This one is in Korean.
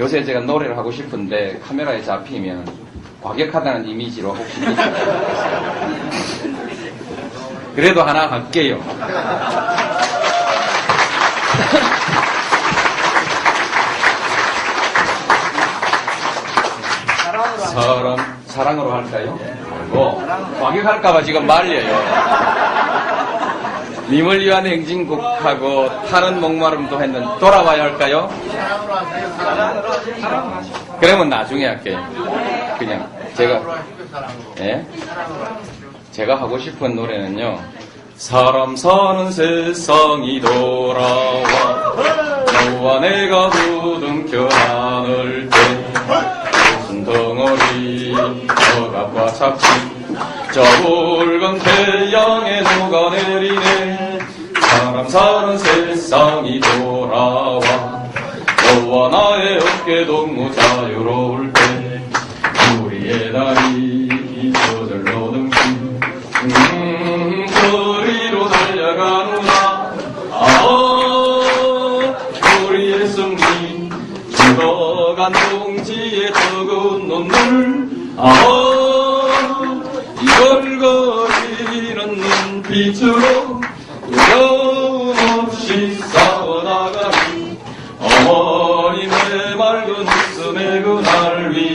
요새 제가 노래를 하고 싶은데 카메라에 잡히면 과격하다는 이미지로 혹시 그래도 하나 할게요. 사람 사랑으로 할까요? 뭐 과격할까봐 지금 말려요. 님을 위한 행진곡하고 타는 목마름도 했는 돌아와야 할까요? 그러면 나중에 할게요. 그냥 제가 예? 제가 하고 싶은 노래는요. 사람 사는 세상이 돌아와 너와 내가 부둥켜 안을 때 무슨 덩어리 꽉 잡지 저 붉은 태양에 녹아내리네 사는 세상이 돌아와. 너와 나의 어깨 동무 자유로울 때 우리의 다리 저절로 등기 음, 거리로 달려가누나. 아 우리의 승리. 죽어간 동지의 뜨거운 눈물. 아 이걸 거리는 빛으로 신사원아가니 어머님의 맑은 웃음에 그날 위